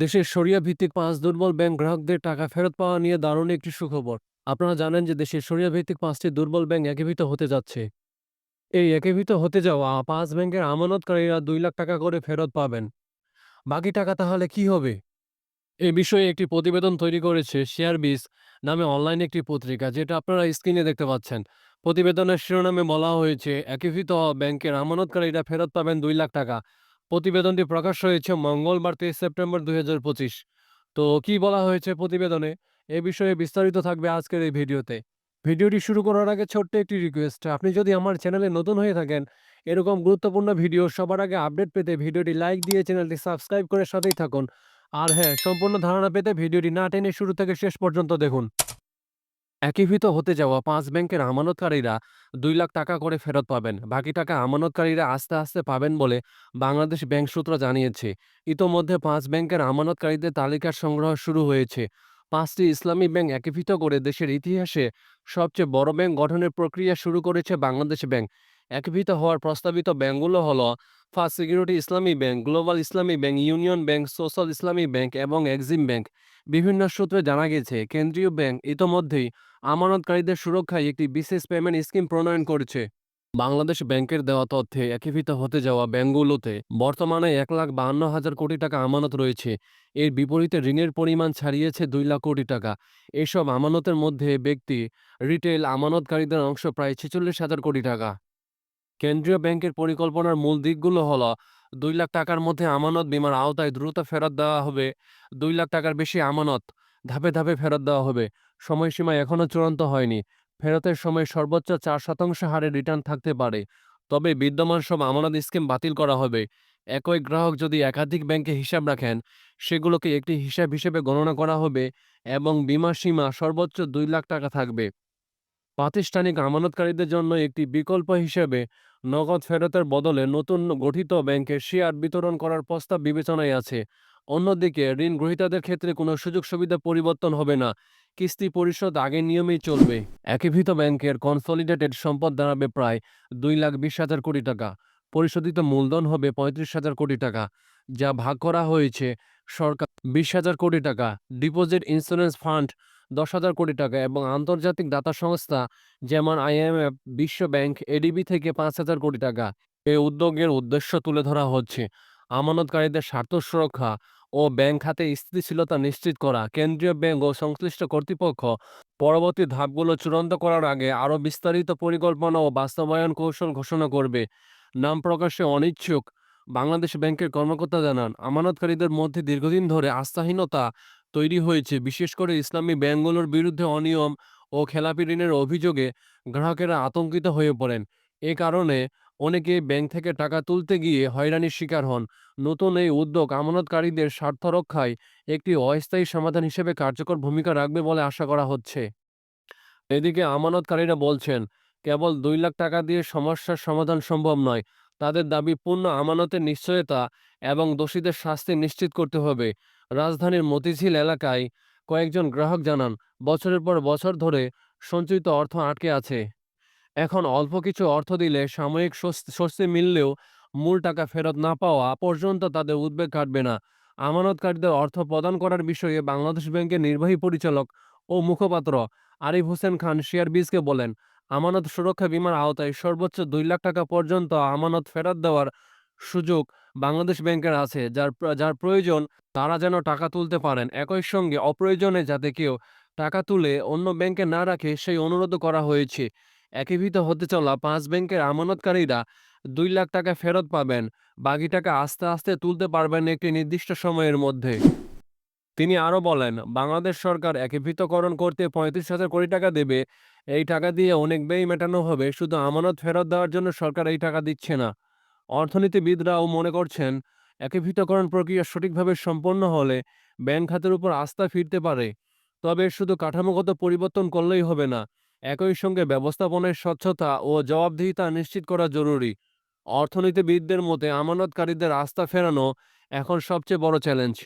দেশের শরিয়া ভিত্তিক পাঁচ দুর্বল ব্যাংক গ্রাহকদের টাকা ফেরত পাওয়া নিয়ে দারুণ একটি সুখবর। আপনারা জানেন যে দেশের শরিয়া ভিত্তিক পাঁচটি দুর্বল ব্যাংক একীভূত হতে যাচ্ছে। এই একীভূত হতে যাওয়া পাঁচ ব্যাংকের আমানতকারীরা দুই লাখ টাকা করে ফেরত পাবেন। বাকি টাকা তাহলে কি হবে? এ বিষয়ে একটি প্রতিবেদন তৈরি করেছে শেয়ারবিজ নামে অনলাইন একটি পত্রিকা, যেটা আপনারা স্ক্রিনে দেখতে পাচ্ছেন। প্রতিবেদনের শিরোনামে বলা হয়েছে, একীভূত ব্যাংকের আমানতকারীরা ফেরত পাবেন দুই লাখ টাকা। প্রতিবেদনটি প্রকাশ হয়েছে মঙ্গলবার তেইশ সেপ্টেম্বর দু হাজার পঁচিশ। তো কি বলা হয়েছে প্রতিবেদনে? এ বিষয়ে বিস্তারিত থাকবে আজকের এই ভিডিওতে। ভিডিওটি শুরু করার আগে ছোট্ট একটি রিকোয়েস্ট, আপনি যদি আমার চ্যানেলে নতুন হয়ে থাকেন, এরকম গুরুত্বপূর্ণ ভিডিও সবার আগে আপডেট পেতে ভিডিওটি লাইক দিয়ে চ্যানেলটি সাবস্ক্রাইব করে সাথেই থাকুন। আর হ্যাঁ সম্পূর্ণ ধারণা পেতে ভিডিওটি না টেনে শুরু থেকে শেষ পর্যন্ত দেখুন। একীভূত হতে যাওয়া পাঁচ ব্যাংকের আমানতকারীরা দুই লাখ টাকা করে ফেরত পাবেন। বাকি টাকা আমানতকারীরা আস্তে আস্তে পাবেন বলে বাংলাদেশ ব্যাংক সূত্র জানিয়েছে। ইতোমধ্যে পাঁচ ব্যাংকের আমানতকারীদের তালিকার সংগ্রহ শুরু হয়েছে। পাঁচটি ইসলামী ব্যাংক একীভূত করে দেশের ইতিহাসে সবচেয়ে বড় ব্যাংক গঠনের প্রক্রিয়া শুরু করেছে বাংলাদেশ ব্যাংক। একীভূত হওয়ার প্রস্তাবিত ব্যাংকগুলো হলো first security Islami bank, global Islami bank, union bank, social Islami bank এবং এক্সিম ব্যাংক। বিভিন্ন সূত্রে জানা গেছে, কেন্দ্রীয় ব্যাংক ইতোমধ্যেই আমানতকারীদের সুরক্ষায় একটি বিশেষ পেমেন্ট স্কিম প্রণয়ন করেছে। বাংলাদেশ ব্যাংকের দেওয়া তথ্যে একীভূত হতে যাওয়া ব্যাংকগুলোতে বর্তমানে এক লাখ বাহান্ন হাজার কোটি টাকা আমানত রয়েছে। এর বিপরীতে ঋণের পরিমাণ ছাড়িয়েছে দুই লাখ কোটি টাকা। এসব আমানতের মধ্যে ব্যক্তি রিটেল আমানতকারীদের অংশ প্রায় ছেচল্লিশ হাজার কোটি টাকা। কেন্দ্রীয় ব্যাংকের পরিকল্পনার মূল দিকগুলো হলো, দুই লাখ টাকার মধ্যে আমানত বিমার আওতায় দ্রুত ফেরত দেওয়া হবে, দুই লাখ টাকার বেশি আমানত ধাপে ধাপে ফেরত দেওয়া হবে। সময়সীমা এখনও চূড়ান্ত হয়নি। ফেরতের সময় সর্বোচ্চ চার শতাংশ হারে রিটার্ন থাকতে পারে। তবে বিদ্যমান সব আমানত স্কিম বাতিল করা হবে। একই গ্রাহক যদি একাধিক ব্যাংকে হিসাব রাখেন, সেগুলোকে একটি হিসাব হিসেবে গণনা করা হবে এবং বিমা সীমা সর্বোচ্চ দুই লাখ টাকা থাকবে। প্রাতিষ্ঠানিক আমানতকারীদের জন্য একটি বিকল্প হিসেবে নগদ ফেরতের বদলে নতুন গঠিত ব্যাংকে শেয়ার বিতরণ করার প্রস্তাব বিবেচনায় আছে। অন্যদিকে, ঋণ গ্রহীতাদের ক্ষেত্রে কোনো সুযোগ সুবিধা পরিবর্তন হবে না। কিস্তি পরিশোধ আগের নিয়মেই চলবে। একীভূত ব্যাংকের কনসলিডেটেড সম্পদ দাঁড়াবে প্রায় দুই লাখ বিশ হাজার কোটি টাকা। পরিশোধিত মূলধন হবে পঁয়ত্রিশ হাজার কোটি টাকা, যা ভাগ করা হয়েছে সরকার বিশ হাজার কোটি টাকা। ডিপোজিট ইন্স্যুরেন্স ফান্ড দশ হাজার কোটি টাকা এবং আন্তর্জাতিক দাতা সংস্থা যেমন আইএমএফ বিশ্ব ব্যাংক এডিবি থেকে পাঁচ হাজার কোটি টাকা এই উদ্যোগের উদ্দেশ্য তুলে ধরা হচ্ছে। আমানতকারীদের স্বার্থ সুরক্ষা ও ব্যাংক খাতে স্থিতিশীলতা নিশ্চিত করা, কেন্দ্রীয় ব্যাংক ও সংশ্লিষ্ট কর্তৃপক্ষ পরবর্তী ধাপগুলো চূড়ান্ত করার আগে আরও বিস্তারিত পরিকল্পনা ও বাস্তবায়ন কৌশল ঘোষণা করবে। নাম প্রকাশে অনিচ্ছুক বাংলাদেশ ব্যাংকের কর্মকর্তা জানান, আমানতকারীদের মধ্যে দীর্ঘদিন ধরে আস্থাহীনতা তৈরি হয়েছে। বিশেষ করে ইসলামী ব্যাংকগুলোর বিরুদ্ধে অনিয়ম ও খেলাপি ঋণের অভিযোগে গ্রাহকেরা আতঙ্কিত হয়ে পড়েন। এ কারণে অনেকে ব্যাংক থেকে টাকা তুলতে গিয়ে হয়রানির শিকার হন। নতুন এই উদ্যোগ আমানতকারীদের স্বার্থ রক্ষায় একটি অস্থায়ী সমাধান হিসেবে কার্যকর ভূমিকা রাখবে বলে আশা করা হচ্ছে। এদিকে আমানতকারীরা বলছেন, কেবল দুই লাখ টাকা দিয়ে সমস্যার সমাধান সম্ভব নয়। তাদের দাবি পূর্ণ আমানতের নিশ্চয়তা এবং দোষীদের শাস্তি নিশ্চিত করতে হবে। রাজধানীর মতিঝিল এলাকায় কয়েকজন গ্রাহক জানান, বছরের পর বছর ধরে সঞ্চিত অর্থ আটকে আছে। এখন অল্প কিছু অর্থ দিলে সাময়িক স্বস্তি মিললেও মূল টাকা ফেরত না পাওয়া পর্যন্ত তাদের উদ্বেগ কাটবে না। আমানতকারীদের অর্থ প্রদান করার বিষয়ে বাংলাদেশ ব্যাংকের নির্বাহী পরিচালক ও মুখপাত্র আরিফ হোসেন খান শেয়ারবিজকে বলেন আমানত সুরক্ষা বিমার আওতায় সর্বোচ্চ দুই লাখ টাকা পর্যন্ত আমানত ফেরত দেওয়ার সুযোগ বাংলাদেশ ব্যাংকের আছে, যার যার প্রয়োজন তারা যেন টাকা তুলতে পারেন। একই সঙ্গে অপ্রয়োজনে যাতে কেউ টাকা তুলে অন্য ব্যাংকে না রাখে, সেই অনুরোধ করা হয়েছে। একীভূত হতে চলা পাঁচ ব্যাংকের আমানতকারীরা দুই লাখ টাকা ফেরত পাবেন। বাকি টাকা আস্তে আস্তে তুলতে পারবেন একটি নির্দিষ্ট সময়ের মধ্যে। তিনি আরও বলেন, বাংলাদেশ সরকার একীভূতকরণ করতে পঁয়ত্রিশ হাজার কোটি টাকা দেবে। এই টাকা দিয়ে অনেক ব্যয় মেটানো হবে। শুধু আমানত ফেরত দেওয়ার জন্য সরকার এই টাকা দিচ্ছে না। অর্থনীতিবিদরাও মনে করছেন, একীভূতকরণ প্রক্রিয়া সঠিকভাবে সম্পন্ন হলে ব্যাংক খাতের উপর আস্থা ফিরতে পারে। তবে শুধু কাঠামোগত পরিবর্তন করলেই হবে না, একই সঙ্গে ব্যবস্থাপনায় স্বচ্ছতা ও জবাবদিহিতা নিশ্চিত করা জরুরি। অর্থনীতিবিদদের মতে, আমানতকারীদের আস্থা ফেরানো এখন সবচেয়ে বড় চ্যালেঞ্জ।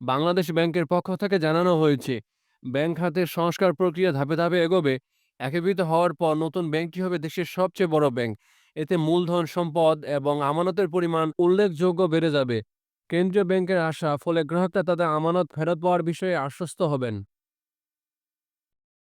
বাংলাদেশ ব্যাংকের পক্ষ থেকে জানানো হয়েছে, ব্যাংক খাতের সংস্কার প্রক্রিয়া ধাপে ধাপে এগোবে। একীভূত হওয়ার পর নতুন ব্যাংকটি হবে দেশের সবচেয়ে বড় ব্যাংক। এতে মূলধন, সম্পদ এবং আমানতের পরিমাণ উল্লেখযোগ্য বেড়ে যাবে। কেন্দ্রীয় ব্যাংকের আশা, ফলে গ্রাহকরা তাদের আমানত ফেরত পাওয়ার বিষয়ে আশ্বস্ত হবেন।